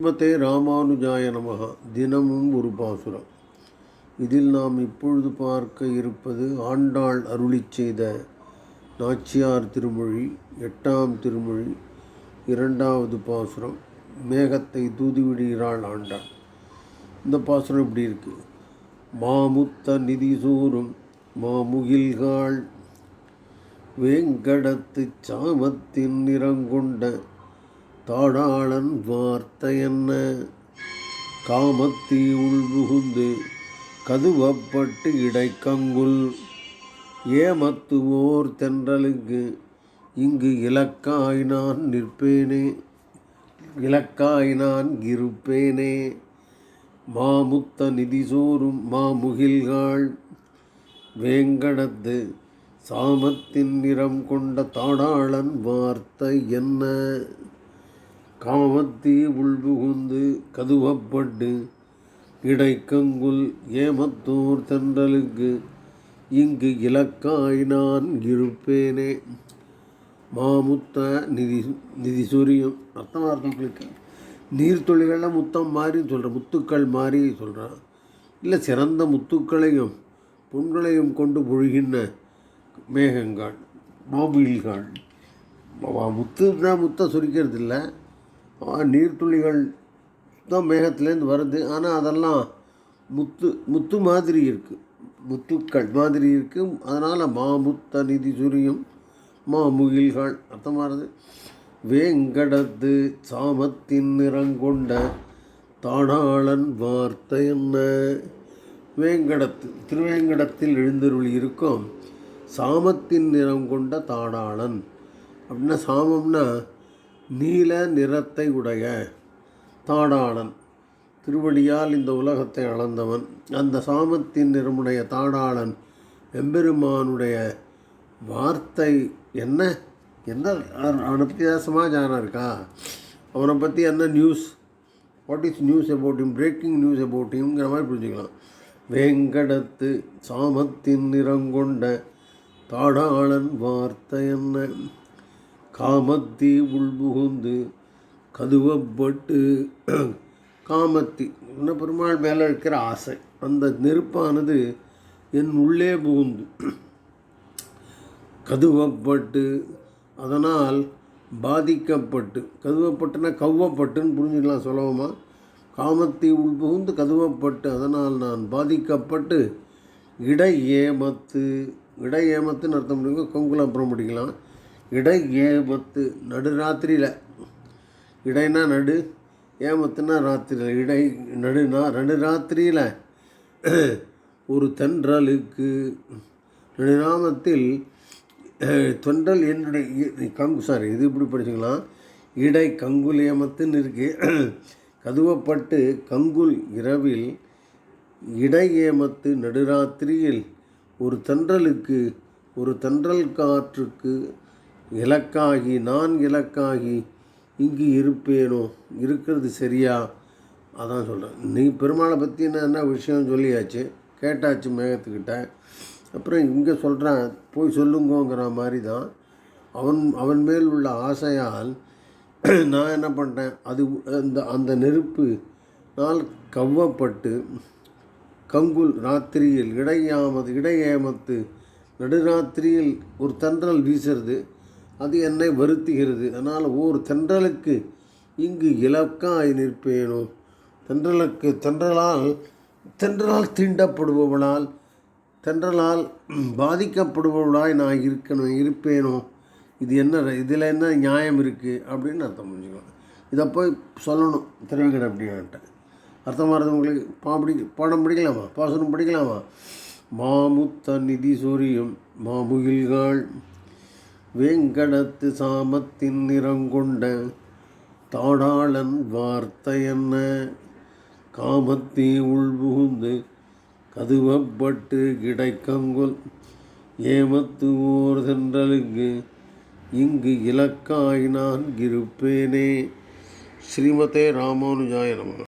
ஸ்ரீமதே ராமானுஜாய நமகா. தினமும் ஒரு பாசுரம். இதில் நாம் இப்பொழுது பார்க்க இருப்பது ஆண்டாள் அருளிச் செய்த நாச்சியார் திருமொழி எட்டாம் திருமொழி இரண்டாவது பாசுரம் மேகத்தை தூதுவிடுகிறாள் ஆண்டாள். இந்த பாசுரம் இப்படி இருக்கு? மாமுத்த நிதி சூரும் மாமுகில்காள் வேங்கடத்து சாமத்தின் நிறங்கொண்ட தாடாளன் வார்த்தை என்ன? காமத்தி உள்புகுந்து கதுவப்பட்டு இடைக்கங்குல். ஏமத்துவோர் தென்றலுக்கு இங்கு இலக்காய் நான் நிற்பேனே. இலக்காய் நான் இருப்பேனே. மாமுத்த நிதிசோறும் மாமுகில்காள். வேங்கடத்து சாமத்தின் நிறம் கொண்ட தாடாளன் வார்த்தை என்ன? காமத்தீ உள்புகுந்து கதுவப்பட்டு இடைக்கங்குல் ஏமத்தூர் தென்றலுக்கு இங்கு இலக்காய் நான் இருப்பேனே. மாமுத்த நிதி நிதி சூரியம். அர்த்தமாக இருக்கவங்களுக்கு நீர்த்துளிகளில் முத்தம் மாறி சொல்கிறேன் முத்துக்கள் மாறி சொல்கிறான் இல்லை சிறந்த முத்துக்களையும் பொன்களையும் கொண்டு பொழுகின்ற மேகங்கள் மாபில்கள் முத்து முத்தம் சுரிக்கிறது இல்லை நீர்த்துளிகள் தான் மேகத்துலேருந்து வருது. ஆனால் அதெல்லாம் முத்து முத்து மாதிரி இருக்குது முத்துக்கள் மாதிரி இருக்குது அதனால் மாமுத்த நிதி சுரியும் மாமுகில்கள் அர்த்தமானது வேங்கடத்து சாமத்தின் நிறங்கொண்ட தாடாளன் வார்த்தை என்ன? வேங்கடத்து திருவேங்கடத்தில் எழுந்தருள் இருக்கும் சாமத்தின் நிறம் கொண்ட தாடாளன் அப்படின்னா சாமம்னா நீல நிறத்தை உடைய தாடாளன். திருவடியால் இந்த உலகத்தை அளந்தவன். அந்த சாமத்தின் நிறமுடைய தாடாளன் எம்பெருமானுடைய வார்த்தை என்ன? என்ன அவனை பற்றி ஏதாவது இருக்கா? அவனை பற்றி என்ன news what is news about him breaking news about இம்ங்கிற மாதிரி புரிஞ்சுக்கலாம். வேங்கடத்து சாமத்தின் நிறங்கொண்ட தாடாளன் வார்த்தை என்ன? காமத்தி உள்புகுந்து கதுவப்பட்டு காமத்தி. என்ன பெருமாள் மேலே இருக்கிற ஆசை. அந்த நெருப்பானது என் உள்ளே புகுந்து கதுவப்பட்டு அதனால் பாதிக்கப்பட்டு கதுவப்பட்டுனா கவ்வப்பட்டுன்னு புரிஞ்சுக்கலாம் சொல்லவுமா? காமத்தை உள்புகுந்து கதுவப்பட்டு அதனால் நான் பாதிக்கப்பட்டு இட ஏமத்து இடை ஏமத்துன்னு அர்த்தம் பண்ணிக்கோ கொங்குலம் அப்புறம் பிடிக்கலாம். இடை ஏமத்து நடுராத்திரியில் இடைனா நடு ஏமத்துனா ராத்திரியில்? இடை நடுனா நடுராத்திரியில் ஒரு தென்றலுக்கு. நடுநாமத்தில் தொண்டல் என்னுடைய கங்கு சாரி இது இப்படி படிச்சுக்கலாம். இடை கங்குல் ஏமத்துன்னு இருக்குது கதுவப்பட்டு கங்குல் இரவில் இடை ஏமத்து நடுராத்திரியில் ஒரு தென்றலுக்கு ஒரு தென்றல் காற்றுக்கு இலக்காகி நான் இலக்காகி இங்கு இருப்பேனோ? இருக்கிறது சரியா? அதான் சொல்கிறேன் நீ பெருமாளை பற்றி என்ன என்ன விஷயம் சொல்லியாச்சு? கேட்டாச்சு மேகத்துக்கிட்ட. அப்புறம் இங்கே சொல்கிறேன் போய் சொல்லுங்கோங்கிற மாதிரி தான் அவன் அவன் மேல் உள்ள ஆசையால் நான் என்ன பண்ணிட்டேன் அது அந்த அந்த நெருப்பு நாள் கவ்வப்பட்டு கங்குல் ராத்திரியில் இடையாமது இடையேமத்து நடுராத்திரியில் ஒரு தன்றல் வீசுறது. அது என்னை வருத்துகிறது. அதனால் ஓர் தென்றலுக்கு இங்கு இலக்காய் நிற்பேனோ? தென்றலுக்கு தென்றலால் தென்றலால் தீண்டப்படுபவளால் தென்றலால் பாதிக்கப்படுபவளாய் நான் இருக்கணும் இருப்பேனோ? இது என்ன இதில் என்ன நியாயம் இருக்குது அப்படின்னு அர்த்தம் புரிஞ்சுக்கணும். இதை போய் சொல்லணும் திருவேங்கட அப்படின்ட்டு அர்த்தமாகிறது உங்களுக்கு? பாடி பாடம் படிக்கலாமா? பாசனம் படிக்கலாமா? மாமுத்த நிதி சூரியம் மாமுகில்கள் வேங்கடத்து சாமத்தின் நிறங்கொண்ட தாடாளன் வார்த்தை என்ன? காமத்தீ உள்புகுந்து கதுவப்பட்டு கிடைக்கங்கொல் ஏமத்து ஓர் சென்றலுங்கு இங்கு இலக்காய் நான் இருப்பேனே. ஸ்ரீமதே ராமானுஜாய நம